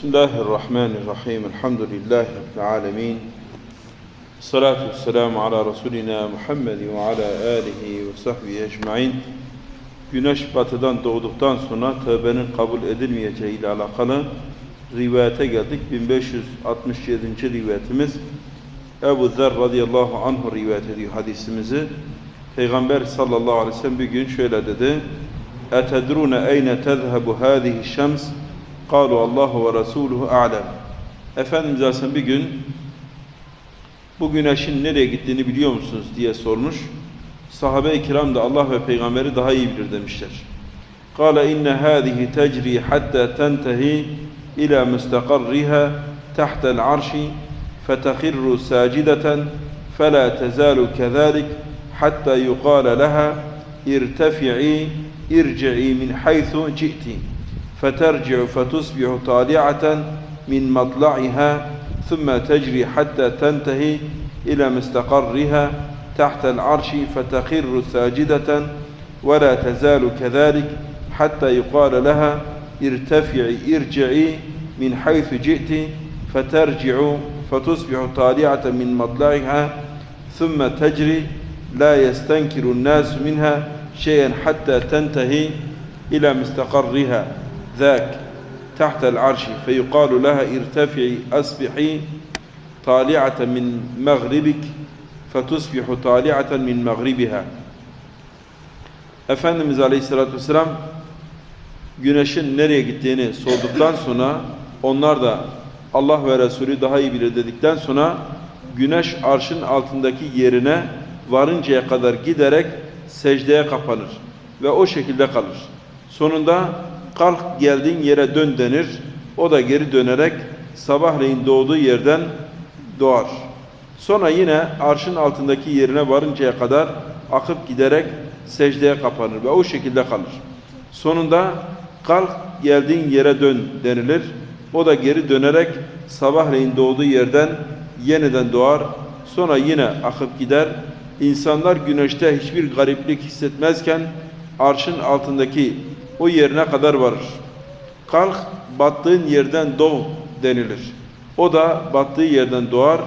بسم الله الرحمن الرحيم الحمد لله رب العالمين الصلاة والسلام على رسولنا Muhammed وعلى آله وصحبه ecmaîn. Güneş batıdan doğduktan sonra tövbenin kabul edilmeyeceği ile alakalı rivayete geldik. 1567. rivayetimiz Ebu Zer radıyallahu anhu rivayet ediyor hadisimizi. Peygamber sallallahu aleyhi ve sellem bir gün şöyle dedi. اَتَدْرُونَ اَيْنَ تَذْهَبُ هَذِهِ الشَّمْسِ قَالُوا اللّٰهُ وَرَسُولُهُ اَعْلَمُ Efendimiz Aleyhisselam bir gün bu güneşin nereye gittiğini biliyor musunuz diye sormuş. Sahabe-i kiram da Allah ve peygamberi daha iyi bilir demişler. قال إن هذه تجري حتى تنتهي إلى مستقرها تحت العرش فتخر ساجدة فلا تزال كذلك حتى يقال لها ارتفعي ارجعي من حيث جئت فترجع فتصبح طالعة من مطلعها ثم تجري حتى تنتهي إلى مستقرها تحت العرش فتخر ساجدة ولا تزال كذلك حتى يقال لها ارتفعي ارجعي من حيث جئت فترجع فتصبح طالعة من مطلعها ثم تجري لا يستنكر الناس منها شيئا حتى تنتهي إلى مستقرها. ذاك تحت العرش فيقال لها ارتفعي أصبحي طالعة من مغربك فتصبح طالعة من مغربها Efendimiz Aleyhisselatü Vesselam güneşin nereye gittiğini sorduktan sonra onlar da Allah ve Resulü daha iyi bilir dedikten sonra güneş arşın altındaki yerine varıncaya kadar giderek secdeye kapanır ve o şekilde kalır. Sonunda kalk geldiğin yere dön denir. O da geri dönerek sabahleyin doğduğu yerden doğar. Sonra yine arşın altındaki yerine varıncaya kadar akıp giderek secdeye kapanır ve o şekilde kalır. Sonunda kalk geldiğin yere dön denilir. O da geri dönerek sabahleyin doğduğu yerden yeniden doğar. Sonra yine akıp gider. İnsanlar güneşte hiçbir gariplik hissetmezken arşın altındaki o yerine kadar varır. Kalk battığın yerden doğ denilir. O da battığı yerden doğar.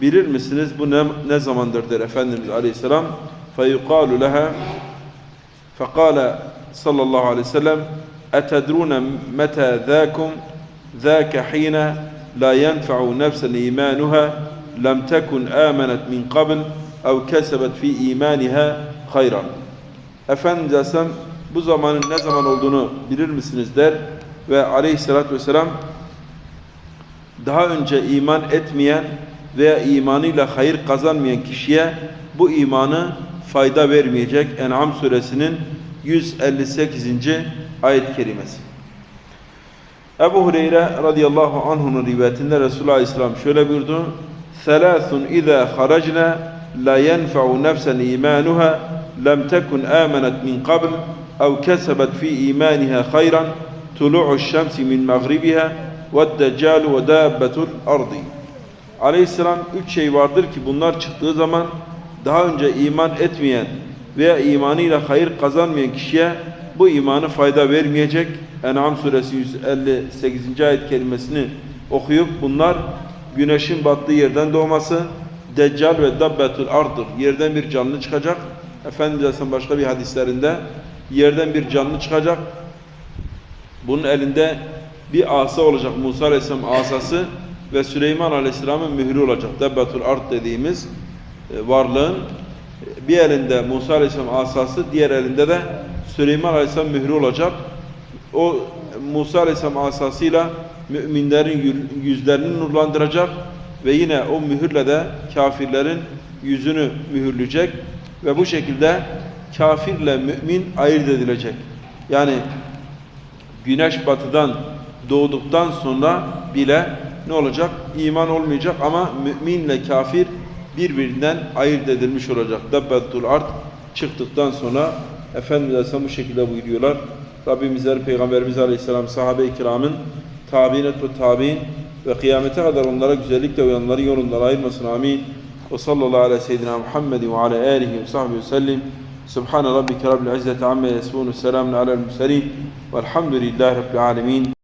Bilir misiniz bu ne, ne zamandır der Efendimiz Aleyhisselam. فَيُقَالُ لَهَا فَقَالَ sallallahu aleyhi ve sellem اَتَدْرُونَ مَتَى ذَاكُمْ ذَاكَ حِينَ لَا يَنْفَعُ نَفْسًا اِيمَانُهَا لَمْ تَكُنْ آمَنَتْ مِنْ قَبْلِ اَوْ كَسَبَتْ فِي اِيمَانِهَا خَيْرًا Efendimiz Aleyhisselam bu zamanın ne zaman olduğunu bilir misiniz der ve aleyhissalatü vesselam daha önce iman etmeyen veya imanıyla hayır kazanmayan kişiye bu imanı fayda vermeyecek En'am suresinin 158. ayet-i kerimesi. Ebu Hureyre radıyallahu anh'un rivayetinde Resulullah Aleyhisselam şöyle buyurdu. Selâthun izâ haracna la yenfe'u nefsen imanuha lem tekun âmenet min qabl fi imaniha hayran tulu'u şemsi min mağribiha ve deccalu ve dâbbetul ardi. Aleyhisselam üç şey vardır ki bunlar çıktığı zaman daha önce iman etmeyen veya imanıyla hayır kazanmayan kişiye bu imanı fayda vermeyecek. En'am suresi 158. ayet kelimesini okuyup bunlar güneşin battığı yerden doğması, Deccal ve Dabbetul Ardır. Yerden bir canlı çıkacak. Efendimiz Aleyhisselam başka bir hadislerinde yerden bir canlı çıkacak. Bunun elinde bir asa olacak. Musa Aleyhisselam asası ve Süleyman Aleyhisselam'ın mührü olacak. Dabbetul Ard dediğimiz varlığın bir elinde Musa Aleyhisselam asası, diğer elinde de Süleyman Aleyhisselam mührü olacak. O Musa Aleyhisselam asasıyla müminlerin yüzlerini nurlandıracak ve yine o mühürle de kafirlerin yüzünü mühürleyecek ve bu şekilde kafirle mümin ayırt edilecek. Yani güneş batıdan doğduktan sonra bile ne olacak? İman olmayacak ama müminle kafir birbirinden ayırt edilmiş olacak. Dabbetul art çıktıktan sonra Efendimiz Aleyhisselam bu şekilde buyuruyorlar. Rabbimizler, Peygamberimiz Aleyhisselam, sahabe-i kiramın, tabi'in ve tabi'in ve kıyamete kadar onlara güzellikle uyanları yolundan ayırmasın. Amin. Ve sallallahu aleyhi ve seyyidina Muhammed ve ala alihi ve sahbihi ve sellim. سبحان ربك رب العزة عما يصفون السلام على المرسلين والحمد لله رب العالمين